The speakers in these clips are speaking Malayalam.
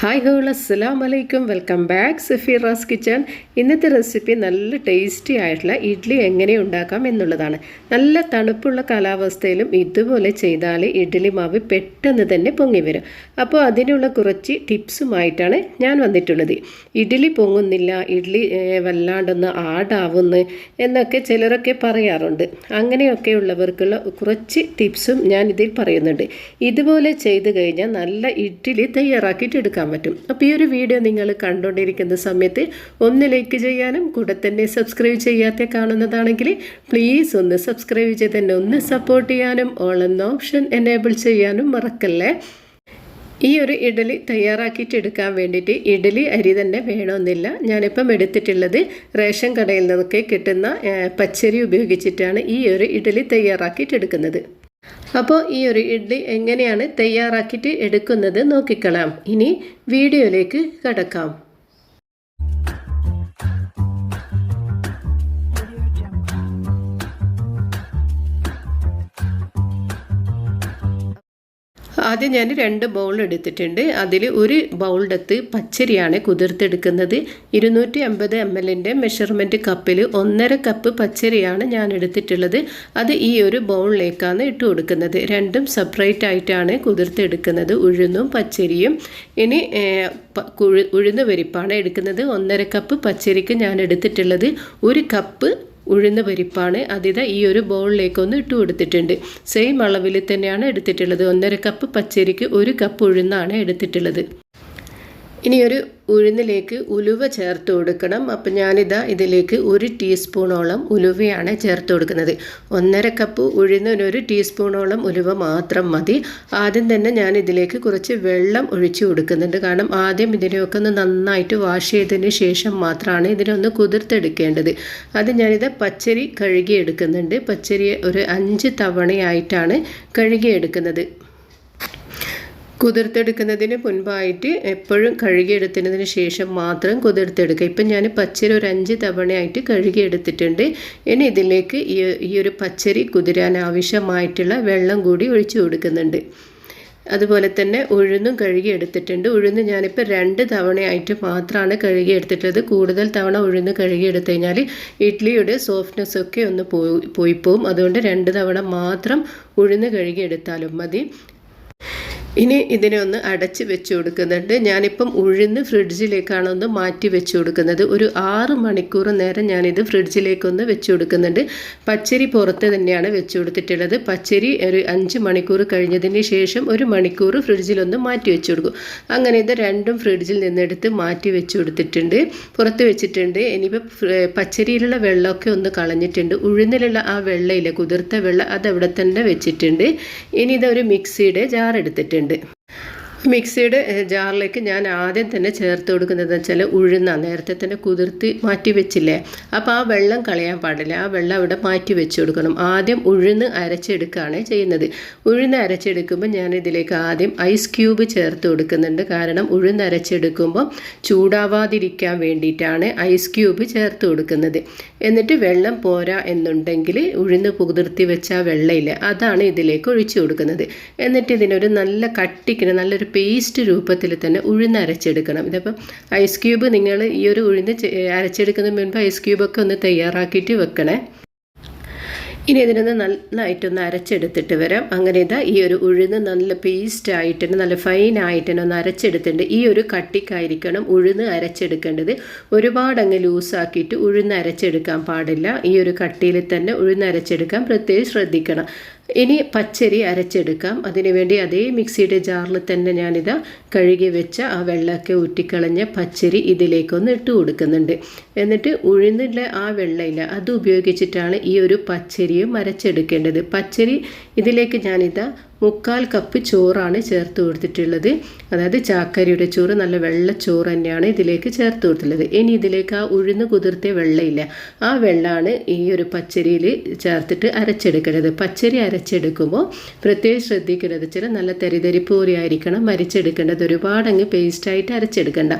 ഹായ് ഹോൾ അസ്സാം വലൈക്കും വെൽക്കം ബാക്ക് സഫീറാസ് കിച്ചൺ ഇന്നത്തെ റെസിപ്പി നല്ല ടേസ്റ്റി ആയിട്ടുള്ള ഇഡ്ഡലി എങ്ങനെ ഉണ്ടാക്കാം എന്നുള്ളതാണ്. നല്ല തണുപ്പുള്ള കാലാവസ്ഥയിലും ഇതുപോലെ ചെയ്താൽ ഇഡ്ഡലി മാവ് പെട്ടെന്ന് തന്നെ പൊങ്ങി വരും. അപ്പോൾ അതിനുള്ള കുറച്ച് ടിപ്സുമായിട്ടാണ് ഞാൻ വന്നിട്ടുള്ളത്. ഇഡ്ഡലി പൊങ്ങുന്നില്ല ഇഡ്ഡലി വല്ലാണ്ടൊന്ന് ആടാവുന്നു എന്നൊക്കെ ചിലരൊക്കെ പറയാറുണ്ട്. അങ്ങനെയൊക്കെ ഉള്ളവർക്കുള്ള കുറച്ച് ടിപ്സും ഞാൻ ഇതിൽ പറയുന്നുണ്ട്. ഇതുപോലെ ചെയ്ത് കഴിഞ്ഞാൽ നല്ല ഇഡ്ഡലി തയ്യാറാക്കിയിട്ട് എടുക്കാൻ പറ്റും. അപ്പോൾ ഈ ഒരു വീഡിയോ നിങ്ങൾ കണ്ടുകൊണ്ടിരിക്കുന്ന സമയത്ത് ഒന്ന് ലൈക്ക് ചെയ്യാനും കൂടെ തന്നെ സബ്സ്ക്രൈബ് ചെയ്യാത്ത കാണുന്നതാണെങ്കിൽ പ്ലീസ് ഒന്ന് സബ്സ്ക്രൈബ് ചെയ്ത് തന്നെ ഒന്ന് സപ്പോർട്ട് ചെയ്യാനും ഓൾ എന്ന ഓപ്ഷൻ എനേബിൾ ചെയ്യാനും മറക്കല്ലേ? ഈ ഒരു ഇഡലി തയ്യാറാക്കിയിട്ട് എടുക്കാൻ വേണ്ടിയിട്ട് ഇഡലി അരി തന്നെ വേണമെന്നില്ല. ഞാനിപ്പം എടുത്തിട്ടുള്ളത് റേഷൻ കടയിൽ നിന്നൊക്കെ കിട്ടുന്ന പച്ചരി ഉപയോഗിച്ചിട്ടാണ് ഈ ഒരു ഇഡലി തയ്യാറാക്കിയിട്ട് എടുക്കുന്നത്. അപ്പോൾ ഈ ഒരു ഇഡ്ഡലി എങ്ങനെയാണ് തയ്യാറാക്കിയിട്ട് എടുക്കുന്നത് നോക്കിക്കളാം. ഇനി വീഡിയോയിലേക്ക് കടക്കാം. ആദ്യം ഞാൻ രണ്ട് ബൗൾ എടുത്തിട്ടുണ്ട്. അതിൽ ഒരു ബൗളിടത്ത് പച്ചരിയാണ് കുതിർത്തെടുക്കുന്നത്. ഇരുന്നൂറ്റി അമ്പത് എം എല്ലിന്റെ മെഷർമെന്റ് കപ്പിൽ ഒന്നര കപ്പ് പച്ചരിയാണ് ഞാൻ എടുത്തിട്ടുള്ളത്. അത് ഈ ഒരു ബൗളിലേക്കാണ് ഇട്ട് കൊടുക്കുന്നത്. രണ്ടും സെപ്പറേറ്റ് ആയിട്ടാണ് കുതിർത്തെടുക്കുന്നത്. ഉഴുന്നും പച്ചരിയും. ഇനി ഉഴുന്ന് പരിപ്പാണ് എടുക്കുന്നത്. ഒന്നര കപ്പ് പച്ചരിക്ക് ഞാൻ എടുത്തിട്ടുള്ളത്. ഒരു കപ്പ് ഉഴുന്ന പരിപ്പാണ്. അതിത ഈ ഒരു ബൗളിലേക്കൊന്ന് ഇട്ട് കൊടുത്തിട്ടുണ്ട്. സെയിം അളവിൽ തന്നെയാണ് എടുത്തിട്ടുള്ളത്. ഒന്നര കപ്പ് പച്ചരിക്ക് ഒരു കപ്പ് ഉഴുന്നാണ് എടുത്തിട്ടുള്ളത്. ഇനിയൊരു ഉഴുന്നിലേക്ക് ഉലുവ ചേർത്ത് കൊടുക്കണം. അപ്പം ഞാനിതാ ഇതിലേക്ക് ഒരു ടീസ്പൂണോളം ഉലുവയാണ് ചേർത്ത് കൊടുക്കുന്നത്. ഒന്നര കപ്പ് ഉഴുന്നതിന് ഒരു ടീസ്പൂണോളം ഉലുവ മാത്രം മതി. ആദ്യം തന്നെ ഞാൻ ഇതിലേക്ക് കുറച്ച് വെള്ളം ഒഴിച്ചു കൊടുക്കുന്നുണ്ട്. കാരണം ആദ്യം ഇതിനെയൊക്കെ ഒന്ന് നന്നായിട്ട് വാഷ് ചെയ്തതിന് ശേഷം മാത്രമാണ് ഇതിനൊന്ന് കുതിർത്തെടുക്കേണ്ടത്. അത് ഞാനിത് പച്ചരി കഴുകിയെടുക്കുന്നുണ്ട്. പച്ചരി ഒരു അഞ്ച് തവണയായിട്ടാണ് കഴുകിയെടുക്കുന്നത്. കുതിർത്തെടുക്കുന്നതിന് മുൻപായിട്ട് എപ്പോഴും കഴുകിയെടുത്തതിന് ശേഷം മാത്രം കുതിർത്തെടുക്കുക. ഇപ്പം ഞാൻ പച്ചരി ഒരു അഞ്ച് തവണയായിട്ട് കഴുകിയെടുത്തിട്ടുണ്ട്. ഇനി ഇതിലേക്ക് ഈ ഒരു പച്ചരി കുതിരാൻ ആവശ്യമായിട്ടുള്ള വെള്ളം കൂടി ഒഴിച്ചു കൊടുക്കുന്നുണ്ട്. അതുപോലെ തന്നെ ഉഴുന്നും കഴുകിയെടുത്തിട്ടുണ്ട്. ഉഴുന്ന് ഞാനിപ്പോൾ രണ്ട് തവണയായിട്ട് മാത്രമാണ് കഴുകി എടുത്തിട്ടുള്ളത് കൂടുതൽ തവണ ഉഴുന്ന് കഴുകി എടുത്തു കഴിഞ്ഞാൽ ഇഡ്ഡലിയുടെ സോഫ്റ്റ്നെസ് ഒക്കെ ഒന്ന് പോയി പോയി പോവും അതുകൊണ്ട് രണ്ട് തവണ മാത്രം ഉഴുന്ന് കഴുകിയെടുത്താലും മതി. ഇനി ഇതിനെ ഒന്ന് അടച്ച് വെച്ച് കൊടുക്കുന്നുണ്ട്. ഞാനിപ്പം ഉഴുന്ന് ഫ്രിഡ്ജിലേക്കാണ് ഒന്ന് മാറ്റി വെച്ച് കൊടുക്കുന്നത്. ഒരു ആറ് മണിക്കൂർ നേരം ഞാനിത് ഫ്രിഡ്ജിലേക്കൊന്ന് വെച്ച് കൊടുക്കുന്നുണ്ട്. പച്ചരി പുറത്ത് തന്നെയാണ് വെച്ച് കൊടുത്തിട്ടുള്ളത്. പച്ചരി ഒരു അഞ്ച് മണിക്കൂർ കഴിഞ്ഞതിന് ശേഷം ഒരു മണിക്കൂർ ഫ്രിഡ്ജിലൊന്ന് മാറ്റി വെച്ച് കൊടുക്കും. അങ്ങനെ ഇത് രണ്ടും ഫ്രിഡ്ജിൽ നിന്നെടുത്ത് മാറ്റി വെച്ച് കൊടുത്തിട്ടുണ്ട്. പുറത്ത് വെച്ചിട്ടുണ്ട്. ഇനിയിപ്പോൾ പച്ചരിയിലുള്ള വെള്ളമൊക്കെ ഒന്ന് കളഞ്ഞിട്ടുണ്ട്. ഉഴുന്നിലുള്ള ആ വെള്ളയിൽ കുതിർത്ത വെള്ളം അതവിടെ തന്നെ വെച്ചിട്ടുണ്ട്. ഇനി ഇതൊരു മിക്സിയുടെ ജാർ എടുത്തിട്ടുണ്ട്. ഉണ്ട്. മിക്സിയുടെ ജാറിലേക്ക് ഞാൻ ആദ്യം തന്നെ ചേർത്ത് കൊടുക്കുന്നത് വെച്ചാൽ ഉഴുന്ന. നേരത്തെ തന്നെ കുതിർത്തി മാറ്റി വെച്ചില്ലേ? അപ്പോൾ ആ വെള്ളം കളയാൻ പാടില്ല. ആ വെള്ളം അവിടെ മാറ്റി വെച്ച് കൊടുക്കണം. ആദ്യം ഉഴുന്ന് അരച്ചെടുക്കുകയാണ് ചെയ്യുന്നത്. ഉഴുന്ന് അരച്ചെടുക്കുമ്പോൾ ഞാൻ ഇതിലേക്ക് ആദ്യം ഐസ് ക്യൂബ് ചേർത്ത് കൊടുക്കുന്നുണ്ട്. കാരണം ഉഴുന്ന് അരച്ചെടുക്കുമ്പോൾ ചൂടാവാതിരിക്കാൻ വേണ്ടിയിട്ടാണ് ഐസ് ക്യൂബ് ചേർത്ത് കൊടുക്കുന്നത്. എന്നിട്ട് വെള്ളം പോരാ എന്നുണ്ടെങ്കിൽ ഉഴുന്ന് കുതിർത്തി വെച്ച വെള്ളയില്ല അതാണ് ഇതിലേക്ക് ഒഴിച്ചു കൊടുക്കുന്നത്. എന്നിട്ട് ഇതിനൊരു നല്ല കട്ടിക്കിന് നല്ലൊരു പേസ്റ്റ് രൂപത്തിൽ തന്നെ ഉഴുന്ന് അരച്ചെടുക്കണം. ഇതിപ്പം ഐസ് ക്യൂബ് നിങ്ങൾ ഈ ഒരു ഉഴുന്ന് അരച്ചെടുക്കുന്നതിന് മുൻപ് ഐസ് ക്യൂബൊക്കെ ഒന്ന് തയ്യാറാക്കിയിട്ട് വെക്കണേ. ഇനി ഇതിനൊന്ന് നന്നായിട്ടൊന്ന് അരച്ചെടുത്തിട്ട് വരാം. അങ്ങനെ ഇതാ ഈ ഒരു ഉഴുന്ന് നല്ല പേസ്റ്റ് ആയിട്ട് നല്ല ഫൈൻ ആയിട്ട് ഒന്ന് അരച്ചെടുത്തിട്ടുണ്ട്. ഈ ഒരു കട്ടിക്കായിരിക്കണം ഉഴുന്ന് അരച്ചെടുക്കേണ്ടത്. ഒരുപാട് അങ്ങ് ലൂസാക്കിയിട്ട് ഉഴുന്ന് അരച്ചെടുക്കാൻ പാടില്ല. ഈ ഒരു കട്ടിയിൽ തന്നെ ഉഴുന്ന് അരച്ചെടുക്കാൻ പ്രത്യേകം ശ്രദ്ധിക്കണം. ഇനി പച്ചരി അരച്ചെടുക്കാം. അതിനുവേണ്ടി അതേ മിക്സിയുടെ ജാറിൽ തന്നെ ഞാനിത് കഴുകി വെച്ച ആ വെള്ളമൊക്കെ ഊറ്റിക്കളഞ്ഞ പച്ചരി ഇതിലേക്കൊന്ന് ഇട്ട് കൊടുക്കുന്നുണ്ട്. എന്നിട്ട് ഉഴുന്നുള്ള ആ വെള്ളമില്ല അത് ഉപയോഗിച്ചിട്ടാണ് ഈ ഒരു പച്ചരിയും അരച്ചെടുക്കേണ്ടത്. പച്ചരി ഇതിലേക്ക് ഞാനിതാ മുക്കാൽ കപ്പ് ചോറാണ് ചേർത്ത് കൊടുത്തിട്ടുള്ളത്. അതായത് ചാക്കരിയുടെ ചോറ് നല്ല വെള്ള ചോറ് തന്നെയാണ് ഇതിലേക്ക് ചേർത്ത് കൊടുത്തിട്ടുള്ളത്. ഇനി ഇതിലേക്ക് ആ ഉഴുന്ന് കുതിർത്തിയ വെള്ളയില്ല. ആ വെള്ളമാണ് ഈ ഒരു പച്ചരിയിൽ ചേർത്തിട്ട് അരച്ചെടുക്കേണ്ടത്. പച്ചരി അരച്ചെടുക്കുമ്പോൾ പ്രത്യേകം ശ്രദ്ധിക്കേണ്ടത് ചില നല്ല തെരിതെരി പോലെ ആയിരിക്കണം അരച്ചെടുക്കേണ്ടത് ഒരുപാട് അങ്ങ് പേസ്റ്റായിട്ട് അരച്ചെടുക്കണ്ട.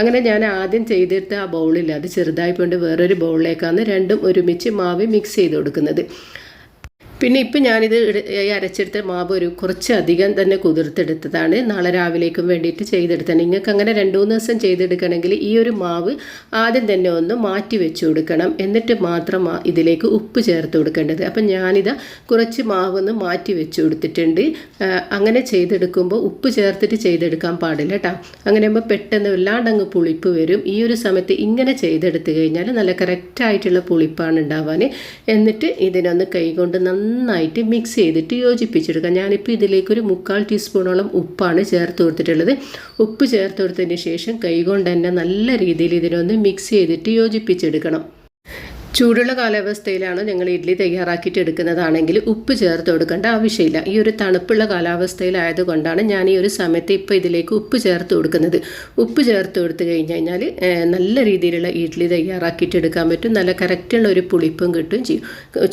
അങ്ങനെ ഞാൻ ആദ്യം ചെയ്തെടുത്ത ആ ബൗളിൽ അത് ചെറുതായി കൊണ്ട് വേറൊരു ബൗളിലേക്കാണ് രണ്ടും ഒരുമിച്ച് മാവി മിക്സ് ചെയ്ത് കൊടുക്കുന്നത്. പിന്നെ ഇപ്പം ഞാനിത് അരച്ചെടുത്ത മാവ് ഒരു കുറച്ച് അധികം തന്നെ കുതിർത്തെടുത്തതാണ്. നാളെ രാവിലേക്കും വേണ്ടിയിട്ട് ചെയ്തെടുത്തത് നിങ്ങൾക്ക് അങ്ങനെ രണ്ട് മൂന്ന് ദിവസം ചെയ്തെടുക്കണമെങ്കിൽ ഈ ഒരു മാവ് ആദ്യം തന്നെ ഒന്ന് മാറ്റി വെച്ച് കൊടുക്കണം. എന്നിട്ട് മാത്രം ഇതിലേക്ക് ഉപ്പ് ചേർത്ത് കൊടുക്കേണ്ടത്. അപ്പം ഞാനിത് കുറച്ച് മാവ് ഒന്ന് മാറ്റി വെച്ച് കൊടുത്തിട്ടുണ്ട്. അങ്ങനെ ചെയ്തെടുക്കുമ്പോൾ ഉപ്പ് ചേർത്തിട്ട് ചെയ്തെടുക്കാൻ പാടില്ല കേട്ടോ. അങ്ങനെ ആകുമ്പോൾ പെട്ടെന്ന് വല്ലാണ്ട് അങ്ങ് പുളിപ്പ് വരും. ഈ ഒരു സമയത്ത് ഇങ്ങനെ ചെയ്തെടുത്ത് കഴിഞ്ഞാൽ നല്ല കറക്റ്റായിട്ടുള്ള പുളിപ്പാണ് ഉണ്ടാവാൻ. എന്നിട്ട് ഇതിനൊന്ന് കൈകൊണ്ട് നന്നായിട്ട് മിക്സ് ചെയ്തിട്ട് യോജിപ്പിച്ചെടുക്കാം. ഞാനിപ്പോൾ ഇതിലേക്ക് ഒരു മുക്കാൽ ടീസ്പൂണോളം ഉപ്പാണ് ചേർത്ത് കൊടുത്തിട്ടുള്ളത്. ഉപ്പ് ചേർത്ത് കൊടുത്തതിന് ശേഷം കൈകൊണ്ട് തന്നെ നല്ല രീതിയിൽ ഇതിനൊന്ന് മിക്സ് ചെയ്തിട്ട് യോജിപ്പിച്ചെടുക്കണം. ചൂടുള്ള കാലാവസ്ഥയിലാണ് ഞങ്ങൾ ഇഡ്ഡലി തയ്യാറാക്കിയിട്ട് എടുക്കുന്നതാണെങ്കിൽ ഉപ്പ് ചേർത്ത് കൊടുക്കേണ്ട ആവശ്യമില്ല. ഈ ഒരു തണുപ്പുള്ള കാലാവസ്ഥയിലായതുകൊണ്ടാണ് ഞാൻ ഈ ഒരു സമയത്ത് ഇപ്പോൾ ഇതിലേക്ക് ഉപ്പ് ചേർത്ത് കൊടുക്കുന്നത്. ഉപ്പ് ചേർത്ത് കൊടുത്തു കഴിഞ്ഞ് കഴിഞ്ഞാൽ നല്ല രീതിയിലുള്ള ഇഡ്ഡലി തയ്യാറാക്കിയിട്ട് എടുക്കാൻ പറ്റും. നല്ല കറക്റ്റുള്ള ഒരു പുളിപ്പും കിട്ടും ചെയ്യും.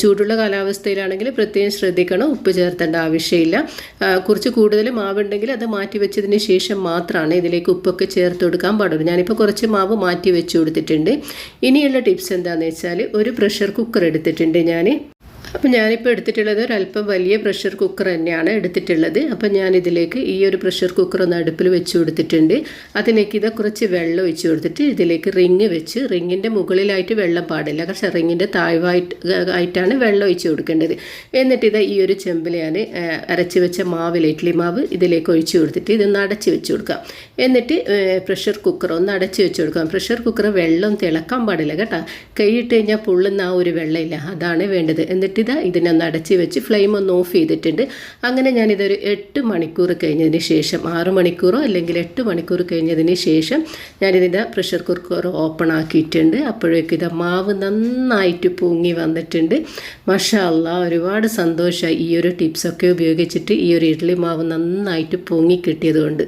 ചൂടുള്ള കാലാവസ്ഥയിലാണെങ്കിൽ പ്രത്യേകം ശ്രദ്ധിക്കണം. ഉപ്പ് ചേർത്തേണ്ട ആവശ്യമില്ല. കുറച്ച് കൂടുതൽ മാവുണ്ടെങ്കിൽ അത് മാറ്റി വെച്ചതിന് ശേഷം മാത്രമാണ് ഇതിലേക്ക് ഉപ്പൊക്കെ ചേർത്ത് കൊടുക്കാൻ പാടുള്ളൂ. ഞാനിപ്പോൾ കുറച്ച് മാവ് മാറ്റി വെച്ച് കൊടുത്തിട്ടുണ്ട്. ഇനിയുള്ള ടിപ്സ് എന്താണെന്ന് വെച്ചാൽ ഒരു പ്രഷർ കുക്കർ എടുത്തിട്ടുണ്ട് ഞാൻ അപ്പം ഞാനിപ്പോൾ എടുത്തിട്ടുള്ളത് ഒരല്പം വലിയ പ്രഷർ കുക്കർ തന്നെയാണ് എടുത്തിട്ടുള്ളത്. അപ്പം ഞാനിതിലേക്ക് ഈ ഒരു പ്രഷർ കുക്കർ ഒന്ന് അടുപ്പിൽ വെച്ച് കൊടുത്തിട്ടുണ്ട്. അതിലേക്ക് ഇത് കുറച്ച് വെള്ളം ഒഴിച്ച് കൊടുത്തിട്ട് ഇതിലേക്ക് റിങ് വെച്ച് റിങ്ങിന്റെ മുകളിലായിട്ട് വെള്ളം പാടില്ല. പക്ഷേ റിങ്ങിന്റെ താഴ്വായിട്ട് ആയിട്ടാണ് വെള്ളം ഒഴിച്ച് കൊടുക്കേണ്ടത്. എന്നിട്ട് ഇത് ഈ ഒരു ചെമ്പിൽ ഞാൻ അരച്ച് വെച്ച മാവിൽ ഇഡ്ലി മാവ് ഇതിലേക്ക് ഒഴിച്ച് കൊടുത്തിട്ട് ഇതൊന്ന് അടച്ച് വെച്ച് കൊടുക്കാം. എന്നിട്ട് പ്രഷർ കുക്കർ ഒന്ന് അടച്ച് വെച്ച് കൊടുക്കാം. പ്രഷർ കുക്കർ വെള്ളം തിളക്കാൻ പാടില്ല കേട്ടോ. കൈയിട്ട് കഴിഞ്ഞാൽ പൊള്ളുന്ന ആ ഒരു വെള്ളമില്ല അതാണ് വേണ്ടത്. എന്നിട്ട് ഇതാ ഇതിനൊന്ന് അടച്ച് വെച്ച് ഫ്ലെയിം ഒന്ന് ഓഫ് ചെയ്തിട്ടുണ്ട്. അങ്ങനെ ഞാനിതൊരു എട്ട് മണിക്കൂർ കഴിഞ്ഞതിന് ശേഷം ആറ് മണിക്കൂറോ അല്ലെങ്കിൽ എട്ട് മണിക്കൂർ കഴിഞ്ഞതിന് ശേഷം ഞാനിതിന്റെ പ്രഷർ കുക്കർ ഓപ്പൺ ആക്കിയിട്ടുണ്ട്. അപ്പോഴേക്കും ഇത് മാവ് നന്നായിട്ട് പൊങ്ങി വന്നിട്ടുണ്ട്. മഷാല്ല ഒരുപാട് സന്തോഷമായി ഈ ഒരു ടിപ്സൊക്കെ ഉപയോഗിച്ചിട്ട് ഈ ഒരു ഇഡ്ഡലി മാവ് നന്നായിട്ട് പൊങ്ങി കിട്ടിയതുകൊണ്ട്.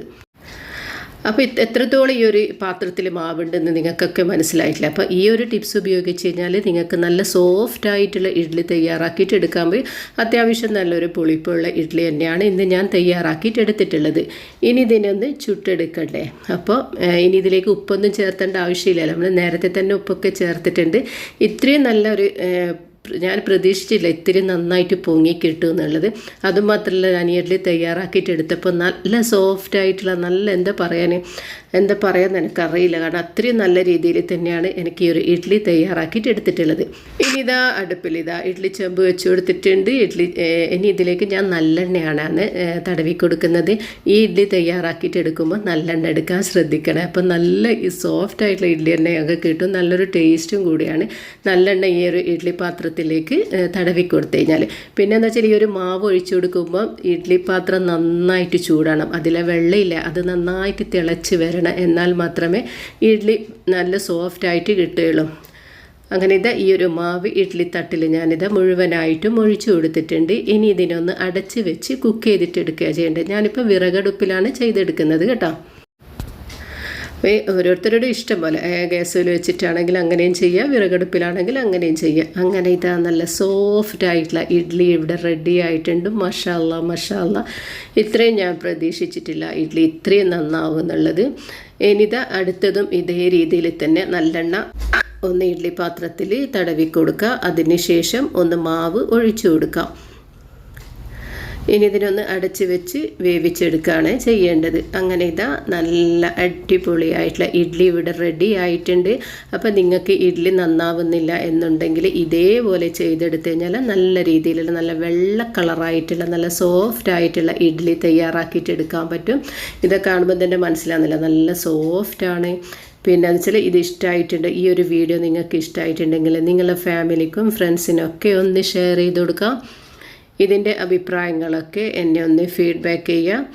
അപ്പോൾ എത്രത്തോളം ഈ ഒരു പാത്രത്തിൽ മാവുണ്ടെന്ന് നിങ്ങൾക്കൊക്കെ മനസ്സിലായിട്ടില്ല. അപ്പോൾ ഈ ഒരു ടിപ്സ് ഉപയോഗിച്ച് കഴിഞ്ഞാൽ നിങ്ങൾക്ക് നല്ല സോഫ്റ്റ് ആയിട്ടുള്ള ഇഡ്ഡലി തയ്യാറാക്കിയിട്ട് എടുക്കാൻ പോയി അത്യാവശ്യം നല്ലൊരു പുളിപ്പുള്ള ഇഡ്ഡലി തന്നെയാണ് ഇന്ന് ഞാൻ തയ്യാറാക്കിയിട്ട് എടുത്തിട്ടുള്ളത്. ഇനി ഇതിനൊന്ന് ചുട്ടെടുക്കണ്ടേ അപ്പോൾ ഇനി ഇതിലേക്ക് ഉപ്പൊന്നും ചേർത്തേണ്ട ആവശ്യമില്ല നമ്മൾ നേരത്തെ തന്നെ ഉപ്പൊക്കെ ചേർത്തിട്ടുണ്ട്. ഇത്രയും നല്ലൊരു ഞാൻ പ്രതീക്ഷിച്ചില്ല ഇത്തിരി നന്നായിട്ട് പൊങ്ങി കിട്ടും എന്നുള്ളത്. അതുമാത്രമല്ല ഞാൻ ഇഡ്ഡലി തയ്യാറാക്കിയിട്ട് എടുത്തപ്പോൾ നല്ല സോഫ്റ്റ് ആയിട്ടുള്ള നല്ല എന്താ പറയാൻ എന്താ പറയാന്ന് എനിക്കറിയില്ല. കാരണം അത്രയും നല്ല രീതിയിൽ തന്നെയാണ് എനിക്ക് ഈ ഒരു ഇഡ്ഡലി തയ്യാറാക്കിയിട്ട് എടുത്തിട്ടുള്ളത്. ഇനി ഇതാ അടുപ്പിൽ ഇതാ ഇഡ്ഡലി ചെമ്പ് വെച്ച് കൊടുത്തിട്ടുണ്ട്. ഇഡ്ഡലി ഇനി ഇതിലേക്ക് ഞാൻ നല്ലെണ്ണയാണ് തടവി കൊടുക്കുന്നത്. ഈ ഇഡ്ഡലി തയ്യാറാക്കിയിട്ട് എടുക്കുമ്പോൾ നല്ലെണ്ണ എടുക്കാൻ ശ്രദ്ധിക്കണം. അപ്പം നല്ല സോഫ്റ്റ് ആയിട്ടുള്ള ഇഡ്ഡലി എണ്ണയൊക്കെ കിട്ടും. നല്ലൊരു ടേസ്റ്റും കൂടിയാണ് നല്ലെണ്ണ ഈ ഒരു ഇഡ്ഡലി പാത്രത്തിലേക്ക് തടവി കൊടുത്തു കഴിഞ്ഞാൽ. പിന്നെ എന്താ വെച്ചാൽ ഈ ഒരു മാവ് ഒഴിച്ചു കൊടുക്കുമ്പോൾ ഇഡ്ഡലി പാത്രം നന്നായിട്ട് ചൂടണം. അതിലെ വെള്ളയില്ല അത് നന്നായിട്ട് തിളച്ച് വരണം. എന്നാൽ മാത്രമേ ഇഡ്ഡലി നല്ല സോഫ്റ്റ് ആയിട്ട് കിട്ടുകയുള്ളൂ. അങ്ങനെ ഇത് ഈ ഒരു മാവ് ഇഡ്ഡലി തട്ടിൽ ഞാനിത് മുഴുവനായിട്ട് ഒഴിച്ചു കൊടുത്തിട്ടുണ്ട്. ഇനി ഇതിനൊന്ന് അടച്ച് വെച്ച് കുക്ക് ചെയ്തിട്ടെടുക്കുക ചെയ്യേണ്ടത്. ഞാനിപ്പോൾ വിറകടുപ്പിലാണ് ചെയ്തെടുക്കുന്നത് കേട്ടോ. അപ്പോൾ ഓരോരുത്തരുടെ ഇഷ്ടം പോലെ. ഗ്യാസിൽ വെച്ചിട്ടാണെങ്കിൽ അങ്ങനെയും ചെയ്യാം. വിറകടുപ്പിലാണെങ്കിൽ അങ്ങനെയും ചെയ്യാം. അങ്ങനെ ഇതാ നല്ല സോഫ്റ്റ് ആയിട്ടുള്ള ഇഡ്ഡലി ഇവിടെ റെഡി ആയിട്ടുണ്ട്. മഷാല്ല മഷാല്ല ഇത്രയും ഞാൻ പ്രതീക്ഷിച്ചിട്ടില്ല ഇഡ്ഡലി ഇത്രയും നന്നാവും എന്നുള്ളത്. ഇനിതാ അടുത്തതും ഇതേ രീതിയിൽ തന്നെ നല്ലെണ്ണ ഒന്ന് ഇഡ്ഡലി പാത്രത്തിൽ തടവി കൊടുക്കുക. അതിന് ശേഷം ഒന്ന് മാവ് ഒഴിച്ചു കൊടുക്കാം ഇനി ഇതിനൊന്ന് അടച്ച് വെച്ച് വേവിച്ചെടുക്കുകയാണ് ചെയ്യേണ്ടത്. അങ്ങനെ ഇതാ നല്ല അടിപൊളിയായിട്ടുള്ള ഇഡ്ഡലി ഇവിടെ റെഡി ആയിട്ടുണ്ട്. അപ്പോൾ നിങ്ങൾക്ക് ഇഡ്ഡലി നന്നാവുന്നില്ല എന്നുണ്ടെങ്കിൽ ഇതേപോലെ ചെയ്തെടുത്ത് കഴിഞ്ഞാൽ നല്ല രീതിയിലുള്ള നല്ല വെള്ള കളറായിട്ടുള്ള നല്ല സോഫ്റ്റ് ആയിട്ടുള്ള ഇഡ്ഡലി തയ്യാറാക്കിയിട്ട് എടുക്കാൻ പറ്റും. ഇതൊക്കെ കാണുമ്പോൾ തന്നെ മനസ്സിലാകുന്നില്ല നല്ല സോഫ്റ്റാണ് പിന്നെ എന്ന് വെച്ചാൽ ഇത് ഇഷ്ടമായിട്ടുണ്ട്. ഈ ഒരു വീഡിയോ നിങ്ങൾക്ക് ഇഷ്ടമായിട്ടുണ്ടെങ്കിൽ നിങ്ങളുടെ ഫാമിലിക്കും ഫ്രണ്ട്സിനൊക്കെ ഒന്ന് ഷെയർ ചെയ്ത് കൊടുക്കാം. ഇതിന്റെ അഭിപ്രായങ്ങളൊക്കെ എന്നെ ഒന്ന് ഫീഡ്ബാക്ക് ചെയ്യുക.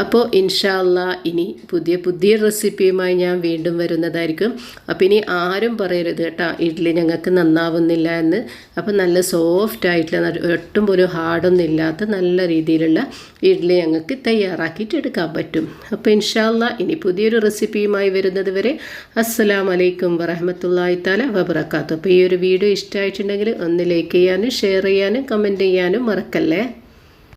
അപ്പോൾ ഇൻഷാല്ല ഇനി പുതിയ പുതിയ റെസിപ്പിയുമായി ഞാൻ വീണ്ടും വരുന്നതായിരിക്കും. അപ്പോൾ ഇനി ആരും പറയരുത് കേട്ടോ ഇഡ്ഡലി ഞങ്ങൾക്ക് നന്നാവുന്നില്ല എന്ന്. അപ്പോൾ നല്ല സോഫ്റ്റ് ആയിട്ടുള്ള ഒട്ടും പോലും ഹാർഡൊന്നും ഇല്ലാത്ത നല്ല രീതിയിലുള്ള ഇഡ്ഡലി ഞങ്ങൾക്ക് തയ്യാറാക്കിയിട്ട് എടുക്കാൻ പറ്റും. അപ്പോൾ ഇൻഷാല്ല ഇനി പുതിയൊരു റെസിപ്പിയുമായി വരുന്നത് വരെ അസ്സലാം വലൈക്കും വറഹമത്തല്ലായി താല വബറക്കാത്തു അപ്പോൾ ഈ ഒരു വീഡിയോ ഇഷ്ടമായിട്ടുണ്ടെങ്കിൽ ഒന്ന് ലൈക്ക് ചെയ്യാനും ഷെയർ ചെയ്യാനും കമന്റ് ചെയ്യാനും മറക്കല്ലേ?